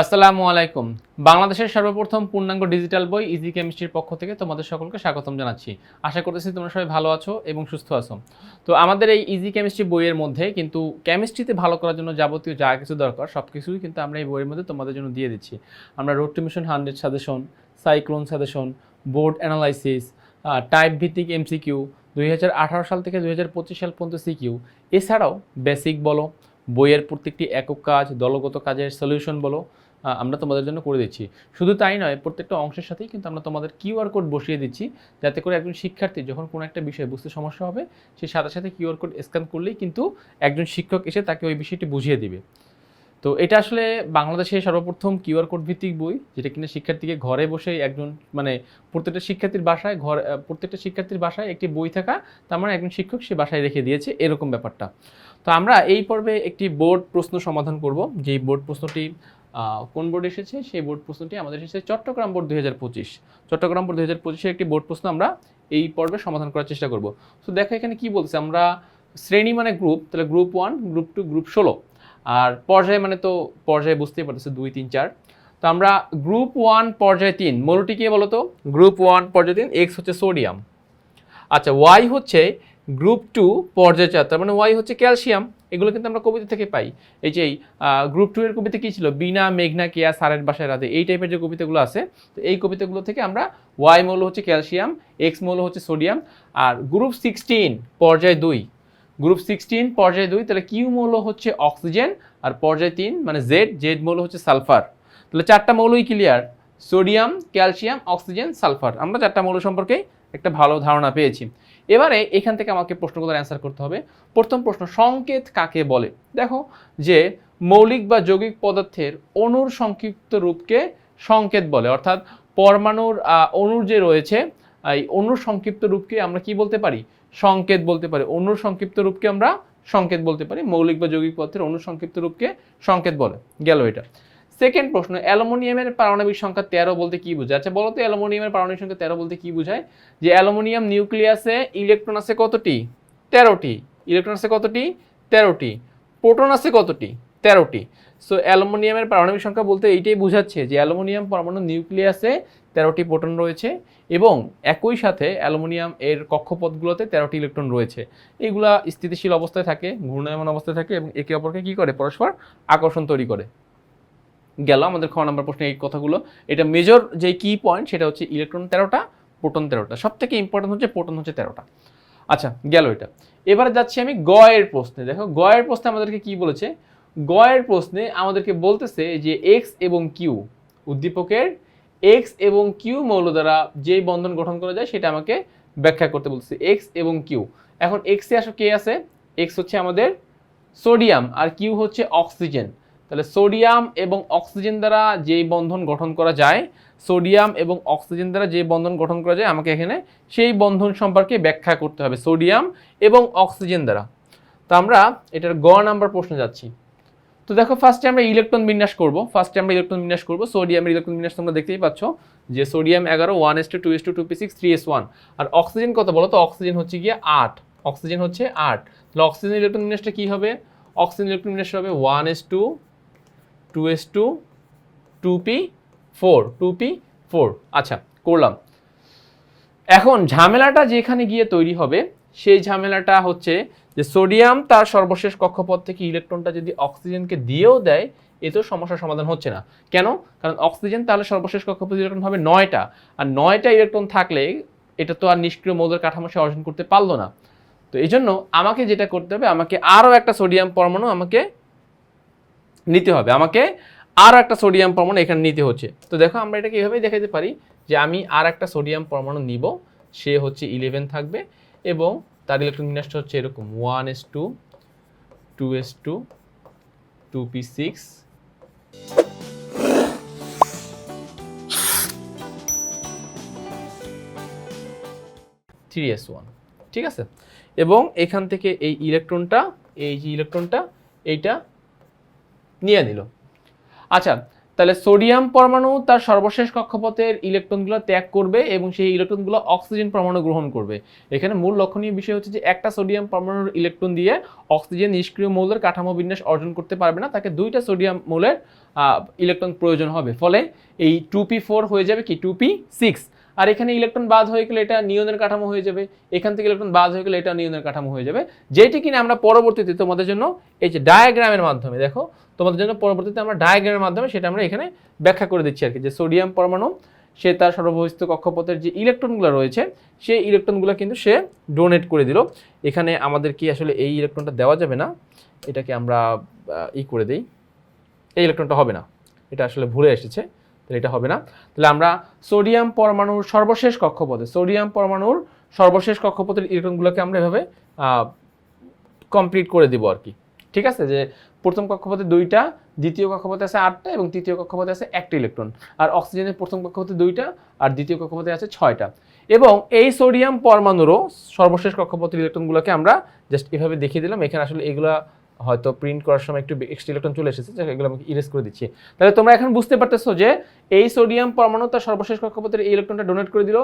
আসসালামু আলাইকুম। বাংলাদেশের সর্বপ্রথম পূর্ণাঙ্গ ডিজিটাল বই ইজি কেমিস্ট্রির পক্ষ থেকে তোমাদের সকলকে স্বাগতম জানাচ্ছি। আশা করতেছি তোমরা সবাই ভালো আছো এবং সুস্থ আছো। তো আমাদের এই ইজি কেমিস্ট্রি বইয়ের মধ্যে কিন্তু কেমিস্ট্রিতে ভালো করার জন্য যাবতীয় যা কিছু দরকার, সব কিছুই কিন্তু আমরা এই বইয়ের মধ্যে তোমাদের জন্য দিয়ে দিচ্ছি। আমরা road to mission hundred suggestion cyclone suggestion board analysis type ভিত্তিক এমসিকিউ দুই হাজার আঠারো সাল থেকে দুই হাজার পঁচিশ সাল পর্যন্ত সিকিউ এছাড়াও বেসিক বলো বইয়ের প্রত্যেকটি একক কাজ, দলগত কাজের সলিউশন বলো আমরা তোমাদের জন্য করে দিচ্ছি। শুধু তাই নয়, প্রত্যেকটা অংশের সাথেই কিন্তু আমরা তোমাদের কিউআর কোড বসিয়ে দিচ্ছি, যাতে করে একজন শিক্ষার্থী যখন কোনো একটা বিষয় বুঝতে সমস্যা হবে, সে সাথে সাথে কিউআর কোড স্ক্যান করলেই কিন্তু একজন শিক্ষক এসে তাকে ওই বিষয়টি বুঝিয়ে দিবে। তো এটা আসলে বাংলাদেশের সর্বপ্রথম কিউআর কোড ভিত্তিক বই, যেটা কিনা শিক্ষার্থীকে ঘরে বসে একজন মানে প্রত্যেকটা শিক্ষার্থীর বাসায় ঘর প্রত্যেকটা শিক্ষার্থীর বাসায় একটি বই থাকা, তার মানে একজন শিক্ষক সে বাসায় রেখে দিয়েছে, এরকম ব্যাপারটা। তো আমরা এই পর্বে একটি বোর্ড প্রশ্ন সমাধান করব। যেই বোর্ড প্রশ্নটি কোন বোর্ড এসেছে? সেই বোর্ড প্রশ্নটি আমাদের এসেছে চট্টগ্রাম বোর্ড দুই চট্টগ্রাম বোর্ড দুই একটি বোর্ড প্রশ্ন আমরা এই পর্বে সমাধান করার চেষ্টা করব। তো দেখো এখানে কি বলছে, আমরা শ্রেণি মানে গ্রুপ তাহলে group one group two group ষোলো। আর পর্যায় মানে তো পর্যায়ে বুঝতেই পারতেছে, দুই, তিন, চার। তো আমরা গ্রুপ ওয়ান পর্যায় তিন, মূলটি কি বলতো? গ্রুপ ওয়ান পর্যায় তিন এক্স হচ্ছে সোডিয়াম আচ্ছা ওয়াই হচ্ছে গ্রুপ টু পর্যায় চার তার মানে ওয়াই হচ্ছে ক্যালসিয়াম, এগুলো কিন্তু আমরা কবিতা থেকে পাই। এই যে গ্রুপ টু এর কবিতা কী ছিল? বিনা, মেঘনা, কেয়া, সারের বাসায় রাতে এই টাইপের যে কবিতাগুলো আছে, তো এই কবিতাগুলো থেকে আমরা ওয়াই মৌল হচ্ছে ক্যালসিয়াম, এক্স মৌল হচ্ছে সোডিয়াম, আর গ্রুপ সিক্সটিন, পর্যায় দুই। গ্রুপ সিক্সটিন, পর্যায় দুই, তাহলে কিউ মৌল হচ্ছে অক্সিজেন, আর পর্যায় তিন মানে জেড জেড মৌল হচ্ছে সালফার। তাহলে চারটা মৌলই clear sodium, calcium, oxygen, sulphur. আমরা চারটা মৌল সম্পর্কে একটা ভালো ধারণা পেয়েছি। এবারে এখান থেকে আমাকে প্রশ্নগুলোর অ্যান্সার করতে হবে। প্রথম প্রশ্ন, সংকেত কাকে বলে? দেখো যে মৌলিক বা যৌগিক পদার্থের অণুর সংক্ষিপ্ত রূপকে সংকেত বলে। অর্থাৎ পরমাণুর অণুর যে রয়েছে, এই অণুর সংক্ষিপ্ত রূপকে আমরা কি বলতে পারি? সংকেত বলতে পারি। অণুর সংক্ষিপ্ত রূপকে আমরা সংকেত বলতে পারি। মৌলিক বা যৌগিক পদার্থের অণুর সংক্ষিপ্ত রূপকে সংকেত বলে। গেল এটা। সেকেন্ড প্রশ্ন, অ্যালুমিনিয়ামের পারমাণবিক সংখ্যা তেরো বলতে কি বোঝায়? আচ্ছা বলো তো, অ্যালুমিনিয়ামের পারমাণবিক সংখ্যা তেরো বলতে কি বোঝায়? যে অ্যালুমিনিয়াম নিউক্লিয়াসে, ইলেকট্রন আছে কতটি? তেরোটি। ইলেকট্রন আছে কতটি? তেরোটি। প্রোটন আছে কতটি? তেরোটি। সো অ্যালুমিনিয়ামের পারমাণবিক সংখ্যা বলতে এইটাই বোঝাচ্ছে যে অ্যালুমিনিয়াম পরমাণু নিউক্লিয়াসে তেরোটি প্রোটন রয়েছে এবং একই সাথে অ্যালুমিনিয়াম এর কক্ষপথগুলোতে তেরোটি ইলেকট্রন রয়েছে। এইগুলা স্থিতিশীল অবস্থায় থাকে, ঘূর্ণায়মান অবস্থায় থাকে এবং একে অপরকে কী করে? পরস্পর আকর্ষণ তৈরি করে। গেল আমাদের খ নম্বর প্রশ্নে এই কথাগুলো। এটা মেজর যে কি পয়েন্ট সেটা হচ্ছে ইলেকট্রন তেরোটা প্রোটন তেরোটা। সব থেকে ইম্পর্টেন্ট হচ্ছে প্রোটন হচ্ছে তেরোটা। আচ্ছা গেল এটা। এবারে যাচ্ছি আমি গয়ের প্রশ্নে। দেখো, গয়ের প্রশ্নে আমাদেরকে কি বলেছে? গয়ের প্রশ্নে আমাদেরকে বলতেছে যে এক্স এবং কিউ উদ্দীপকের এক্স এবং কিউ মৌল দ্বারা যেই বন্ধন গঠন করা যায়, সেটা আমাকে ব্যাখ্যা করতে বলতেছে। এক্স এবং কিউ এখন এক্সে আসো কে আছে? এক্স হচ্ছে আমাদের সোডিয়াম আর কিউ হচ্ছে অক্সিজেন তাহলে সোডিয়াম এবং অক্সিজেন দ্বারা যেই বন্ধন গঠন করা যায়, সোডিয়াম এবং অক্সিজেন দ্বারা যে বন্ধন গঠন করা যায়, আমাকে এখানে সেই বন্ধন সম্পর্কে ব্যাখ্যা করতে হবে, সোডিয়াম এবং অক্সিজেন দ্বারা। তো আমরা এটার গ নাম্বার প্রশ্নে যাচ্ছি। তো দেখো ফার্স্টে আমরা ইলেকট্রন বিন্যাস করব ফার্স্টে আমরা ইলেকট্রন বিন্যাস করব সোডিয়ামের ইলেকট্রন বিন্যাস তোমরা দেখতেই পাচ্ছ যে সোডিয়াম এগারো one S two two S two two P six three S one আর অক্সিজেন কত বলো তো? অক্সিজেন হচ্ছে গিয়ে আট, অক্সিজেন হচ্ছে আট। তাহলে অক্সিজেন ইলেকট্রন বিন্যাসটা কী হবে? অক্সিজেন ইলেকট্রন বিন্যাস হবে one S two two S two two P four two P four আচ্ছা করলাম। এখন ঝামেলাটা যেখানে গিয়ে তৈরি হবে, সেই ঝামেলাটা হচ্ছে যে সোডিয়াম তার সর্বশেষ কক্ষপথ থেকে ইলেকট্রনটা যদি অক্সিজেনকে দিয়েও দেয় এতেও সমস্যার সমাধান হচ্ছে না। কেন? কারণ অক্সিজেন তাহলে সর্বশেষ কক্ষপথ ইলেকট্রন হবে নয়টা। আর নয়টা ইলেকট্রন থাকলে এটা তো আর নিষ্ক্রিয় মৌলের কাঠামো সে অর্জন করতে পারল না। তো এই জন্য আমাকে যেটা করতে হবে, আমাকে আরও একটা সোডিয়াম পরমাণু আমাকে নিতে হবে। আমাকে আর একটা সোডিয়াম পরমাণু এখানে নিতে হচ্ছে। তো দেখো আমরা এটাকে এভাবেই দেখাতে পারি যে আমি আর একটা সোডিয়াম পরমাণু নিব। সে হচ্ছে ইলেভেন থাকবে এবং তার ইলেকট্রন বিন্যাসটা হচ্ছে এরকম one S two two S two two P six three S one ঠিক আছে? এবং এখান থেকে এই ইলেকট্রনটা এই যে ইলেকট্রনটা এইটা নিয়ে নিল। আচ্ছা তাহলে সোডিয়াম পরমাণু তার সর্বশেষ কক্ষপথের ইলেকট্রনগুলো ত্যাগ করবে এবং সেই ইলেকট্রনগুলো অক্সিজেন পরমাণু গ্রহণ করবে। এখানে মূল লক্ষণীয় বিষয় হচ্ছে যে একটা সোডিয়াম পরমাণুর ইলেকট্রন দিয়ে অক্সিজেন নিষ্ক্রিয় মৌলের কাঠামো বিন্যাস অর্জন করতে পারবে না, তাকে দুইটা সোডিয়াম মৌলের ইলেকট্রন প্রয়োজন হবে। ফলে এই টু ফোর হয়ে যাবে কি? Two P six. আর এখানে ইলেকট্রন বাদ হয়ে গেলে এটা নিয়নের কাঠামো হয়ে যাবে। এখান থেকে ইলেকট্রন বাদ হয়ে গেলে এটা নিয়নের কাঠামো হয়ে যাবে। যেটি কিনা আমরা পরবর্তীতে তোমাদের জন্য এই যে ডায়াগ্রামের মাধ্যমে, দেখো, তোমাদের জন্য পরবর্তীতে আমরা ডায়াগ্রামের মাধ্যমে সেটা আমরা এখানে ব্যাখ্যা করে দিচ্ছি আর কি, যে সোডিয়াম পরমাণু, সে তার সর্ববহিস্থ কক্ষপথের যে ইলেকট্রনগুলো রয়েছে, সেই ইলেকট্রনগুলো কিন্তু সে ডোনেট করে দিল। এখানে আমাদের কি আসলে এই ইলেকট্রনটা দেওয়া যাবে না? এটাকে আমরা ই করে দিই। এই ইলেকট্রনটা হবে না। এটা আসলে ভুলে এসেছে। তাহলে এটা হবে না। তাহলে আমরা সোডিয়াম পরমাণুর সর্বশেষ কক্ষপথে সোডিয়াম পরমাণুর সর্বশেষ কক্ষপথের ইলেকট্রনগুলোকে আমরা এভাবে কমপ্লিট করে দিব আর কি। ঠিক আছে? যে প্রথম কক্ষপথে দুইটা, দ্বিতীয় কক্ষপথে আছে আটটা এবং তৃতীয় কক্ষপথে আছে একটা ইলেকট্রন। আর অক্সিজেনের প্রথম কক্ষপথে দুইটা আর দ্বিতীয় কক্ষপথে আছে ছয়টা। এবং এই সোডিয়াম পরমাণুরও সর্বশেষ কক্ষপথের ইলেকট্রনগুলোকে আমরা জাস্ট এভাবে দেখিয়ে দিলাম। এখানে আসলে এগুলা হয়তো প্রিন্ট করার সময় একটু এক্সট্রা ইলেকট্রন চলে এসেছে এগুলো আমাকে ইরেজ করে দিচ্ছি। তাহলে তোমরা এখন বুঝতে পারতেছো যে এই সোডিয়াম পরমাণু তার সর্বশেষ কক্ষপথের এই ইলেকট্রনটা ডোনেট করে দিল।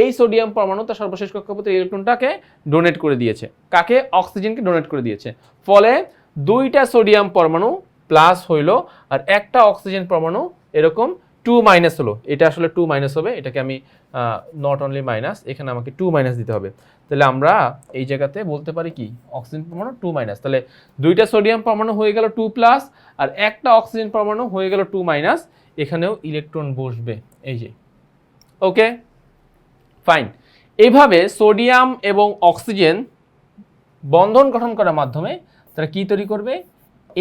এই সোডিয়াম পরমাণু তার সর্বশেষ কক্ষপথের ইলেকট্রনটাকে ডোনেট করে দিয়েছে। কাকে? অক্সিজেনকে ডোনেট করে দিয়েছে। ফলে দুইটা সোডিয়াম পরমাণু প্লাস হইল, আর একটা অক্সিজেন পরমাণু এরকম টু মাইনাস হলো। এটা আসলে টু মাইনাস হবে, এটাকে আমি নট অনলি মাইনাস এখানে আমাকে টু মাইনাস দিতে হবে। তাহলে আমরা এই জায়গাতে বলতে পারি কি? অক্সিজেন পরমাণু টু মাইনাস তাহলে দুইটা সোডিয়াম পরমাণু হয়ে গেল টু প্লাস আর একটা অক্সিজেন পরমাণু হয়ে গেল টু মাইনাস এখানেও ইলেকট্রন বসবে। এই যে। ওকে ফাইন এইভাবে সোডিয়াম এবং অক্সিজেন বন্ধন গঠন করার মাধ্যমে তারা কি তৈরি করবে?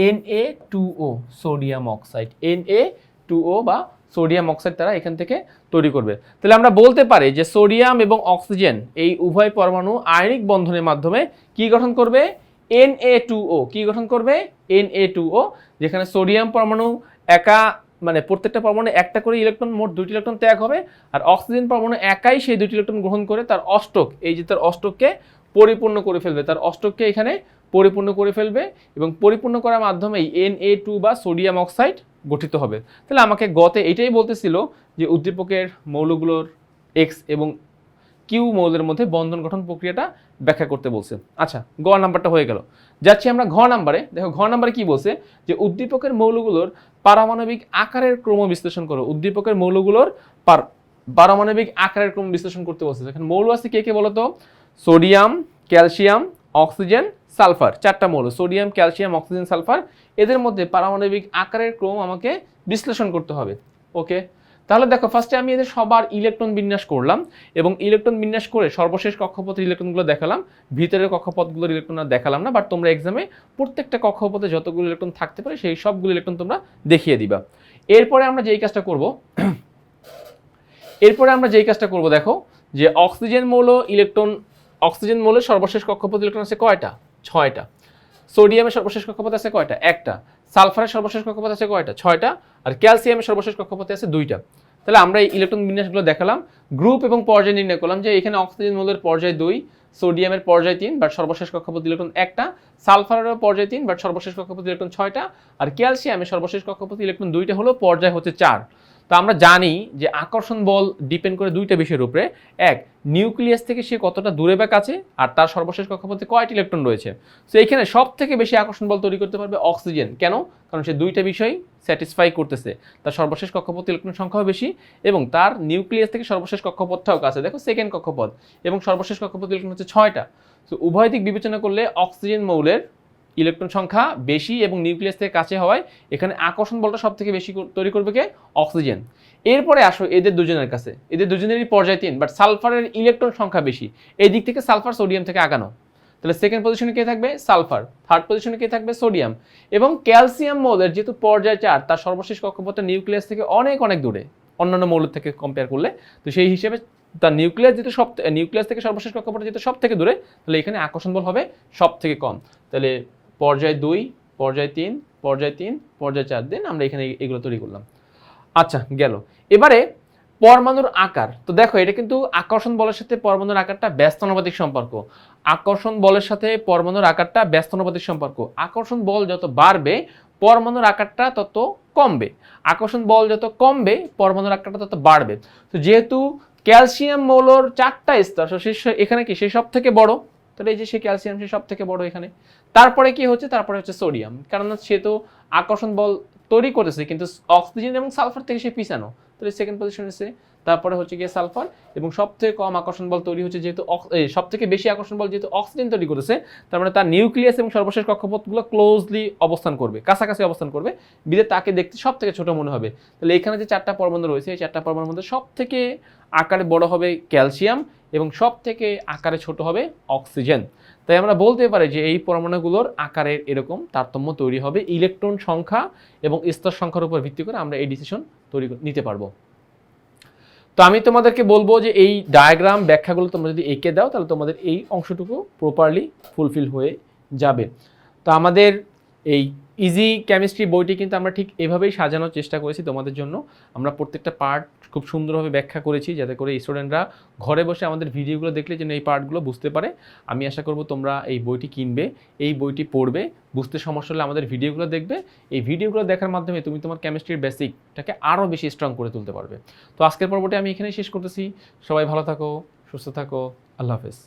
N A two O sodium oxide N A two O বা সোডিয়াম অক্সাইড তারা এখান থেকে তৈরি করবে। তাহলে আমরা বলতে পারি যে সোডিয়াম এবং অক্সিজেন এই উভয় পরমাণু আয়নিক বন্ধনের মাধ্যমে কি গঠন করবে? এন এ টু ও কি গঠন করবে? এন এ টু ও যেখানে সোডিয়াম পরমাণু একা মানে প্রত্যেকটা পরমাণু একটা করে ইলেকট্রন, মোট দুটি ইলেকট্রন ত্যাগ হবে, আর অক্সিজেন পরমাণু একাই সেই দুটি ইলেকট্রন গ্রহণ করে তার অষ্টক, এই যে তার অষ্টককে পরিপূর্ণ করে ফেলবে। তার অষ্টককে এখানে পরিপূর্ণ করে ফেলবে এবং পরিপূর্ণ করার মাধ্যমেই এন এ টু বা সোডিয়াম অক্সাইড গঠিত হবে। তাহলে আমাকে গতে এটাই বলতেছিল যে উদ্দীপকের মৌলগুলোর এক্স এবং কিউ মৌলের মধ্যে বন্ধন গঠন প্রক্রিয়াটা ব্যাখ্যা করতে বলছে। আচ্ছা গ নাম্বারটা হয়ে গেল। যাচ্ছি আমরা ঘ নাম্বারে। দেখো, ঘ নাম্বারে কি বলছে? যে উদ্দীপকের মৌলগুলোর পারমাণবিক আকারের ক্রম বিশ্লেষণ করো। উদ্দীপকের মৌলগুলোর পার, পারমাণবিক আকারের ক্রম বিশ্লেষণ করতে বলছে। এখানে মৌল আছে কে কে বলতো? সোডিয়াম, ক্যালসিয়াম অক্সিজেন, সালফার, চারটা মৌল, সোডিয়াম, ক্যালসিয়াম, অক্সিজেন, সালফার। এদের মধ্যে পারমাণবিক আকারের ক্রম আমাকে বিশ্লেষণ করতে হবে, ওকে? তাহলে দেখো ফার্স্টে আমি এদের সবার ইলেকট্রন বিন্যাস করলাম এবং ইলেকট্রন বিন্যাস করে সর্বশেষ কক্ষপথের ইলেকট্রনগুলো দেখালাম। ভিতরের কক্ষপথগুলোর ইলেকট্রন আর দেখালাম না বাট তোমরা এক্সামে প্রত্যেকটা কক্ষপথে যতগুলো ইলেকট্রন থাকতে পারে, সেই সবগুলো ইলেকট্রন তোমরা দেখিয়ে দিবা। এরপরে আমরা যেই কাজটা করব, এরপরে আমরা যেই কাজটা করব, দেখো, যে অক্সিজেন মৌল, ইলেকট্রন অক্সিজেন মৌলের সর্বশেষ কক্ষপথ ইলেকট্রন আছে কয়টা? ছয়টা। সোডিয়ামের সর্বশেষ কক্ষপথ আছে কয়টা? একটা। সালফারের সর্বশেষ কক্ষপথ আছে কয়টা? ছয়টা। আর ক্যালসিয়ামের সর্বশেষ কক্ষপথে আছে দুইটা। তাহলে আমরা এই ইলেকট্রন বিন্যাসগুলো দেখালাম। গ্রুপ এবং পর্যায় নির্ণয় করলাম যে এখানে অক্সিজেন মৌলের পর্যায় দুই, সোডিয়ামের পর্যায় তিন, বাট সর্বশেষ কক্ষপথ ইলেকট্রন একটা, সালফারেরও পর্যায় তিন, বাট সর্বশেষ কক্ষপথ ইলেকট্রন ছয়টা, আর ক্যালসিয়ামের সর্বশেষ কক্ষপথ ইলেকট্রন দুইটা হলো পর্যায় হচ্ছে চার। তো আমরা জানি যে আকর্ষণ বল ডিপেন্ড করে দুইটা বিষয়ের উপরে। এক নিউক্লিয়াস থেকে সে কতটা দূরে বা কাছে, আর তার সর্বশেষ কক্ষপথে কয়টি ইলেকট্রন রয়েছে? তো এখানে সব থেকে বেশি আকর্ষণ বল তৈরি করতে পারবে অক্সিজেন কেন? কারণ সে দুইটা বিষয় স্যাটিসফাই করতেছে। তার সর্বশেষ কক্ষপথ ইলেকট্রন সংখ্যাও বেশি এবং তার নিউক্লিয়াস থেকে সর্বশেষ কক্ষপথটাও কাছে। দেখো সেকেন্ড কক্ষপথ এবং সর্বশেষ কক্ষপথ ইলেকট্রন হচ্ছে ছয়টা। তো উভয় দিক বিবেচনা করলে অক্সিজেন মৌলের ইলেকট্রন সংখ্যা বেশি এবং নিউক্লিয়াস থেকে কাছে হওয়ায় এখানে আকর্ষণ বলটা সব থেকে বেশি তৈরি করবে কে? অক্সিজেন। এরপরে আসো এদের দুজনের কাছে। এদের দুজনেরই পর্যায় তিন বাট সালফারের ইলেকট্রন সংখ্যা বেশি। এই দিক থেকে সালফার সোডিয়াম থেকে আগানো। তাহলে সেকেন্ড পজিশনে কে থাকবে? সালফার। থার্ড পজিশনে কে থাকবে? সোডিয়াম। এবং ক্যালসিয়াম মৌলের যেহেতু পর্যায় চার, তার সর্বশেষ কক্ষপথটা নিউক্লিয়াস থেকে অনেক অনেক দূরে। অন্যান্য মৌলের থেকে কম্পেয়ার করলে। তো সেই হিসেবে তার নিউক্লিয়াস যেহেতু সব নিউক্লিয়াস থেকে সর্বশেষ কক্ষপথটা যেহেতু সব থেকে দূরে, তাহলে এখানে আকর্ষণ বল হবে সব থেকে কম। তাহলে পর্যায় দুই, পর্যায় তিন পর্যায় তিন, পর্যায় চার, দিন আমরা এখানে এগুলো তৈরি করলাম। আচ্ছা গেল। এবারে পরমাণুর আকার। তো দেখো, এটা কিন্তু আকর্ষণ বলের সাথে পরমাণুর আকারটা ব্যস্তানুপাতিক সম্পর্ক। আকর্ষণ বলের সাথে পরমাণুর আকারটা ব্যস্তানুপাতিক সম্পর্ক। আকর্ষণ বল যত বাড়বে, পরমাণুর আকারটা তত কমবে। আকর্ষণ বল যত কমবে, পরমাণুর আকারটা তত বাড়বে। তো যেহেতু ক্যালসিয়াম মৌলর চারটা স্তর সে- এখানে কি সে সব থেকে বড়? তাহলে এই যে সে ক্যালসিয়াম, সে সব থেকে বড় এখানে। তারপরে কি হচ্ছে? তারপরে হচ্ছে সোডিয়াম। কারণ সে তো আকর্ষণ বল তৈরি করেছে, কিন্তু অক্সিজেন এবং সালফার থেকে সে পিছানো। তাহলে সেকেন্ড পজিশন এসে তারপরে হচ্ছে গিয়ে সালফার এবং সবথেকে কম আকর্ষণ বল তৈরি হচ্ছে যেহেতু সব থেকে বেশি আকর্ষণ বল যেহেতু অক্সিজেন তৈরি করেছে, তার মানে তার নিউক্লিয়াস এবং সর্বশেষ কক্ষপথগুলো ক্লোজলি অবস্থান করবে, কাছাকাছি অবস্থান করবে। বিদে তাকে দেখতে সব থেকে ছোট মনে হবে। তাহলে এখানে যে চারটা পরমাণু রয়েছে, এই চারটা পরমাণুর মধ্যে সব থেকে আকারে বড় হবে ক্যালসিয়াম এবং সব থেকে আকারে ছোট হবে অক্সিজেন। তাই আমরা বলতে পারি যে এই পরমাণুগুলোর আকারের এরকম তারতম্য তৈরি হবে, ইলেকট্রন সংখ্যা এবং স্তর সংখ্যার উপর ভিত্তি করে আমরা এই ডিসিশন তৈরি নিতে পারব। তো আমি তোমাদেরকে বলব যে এই ডায়াগ্রাম ব্যাখ্যাগুলো তোমরা যদি এঁকে দাও, তাহলে তোমাদের এই অংশটুকু প্রপারলি ফুলফিল হয়ে যাবে। তো আমাদের এই ইজি কেমিস্ট্রি বইটি কিন্তু আমরা ঠিক এভাবেই সাজানোর চেষ্টা করেছি তোমাদের জন্য। আমরা প্রত্যেকটা পার্ট খুব সুন্দরভাবে ব্যাখ্যা করেছি যাতে করে স্টুডেন্টরা ঘরে বসে আমাদের ভিডিওগুলো দেখলে যেন এই পার্টগুলো বুঝতে পারে। আমি আশা করব তোমরা এই বইটি কিনবে, এই বইটি পড়বে, বুঝতে সমস্যা হলে আমাদের ভিডিওগুলো দেখবে। এই ভিডিওগুলো দেখার মাধ্যমে তুমি তোমার কেমিস্ট্রির বেসিকটাকে আরও বেশি স্ট্রং করে তুলতে পারবে। তো আজকের পর্বটি আমি এখানেই শেষ করতেছি। সবাই ভালো থাকো, সুস্থ থাকো। আল্লাহ হাফেজ।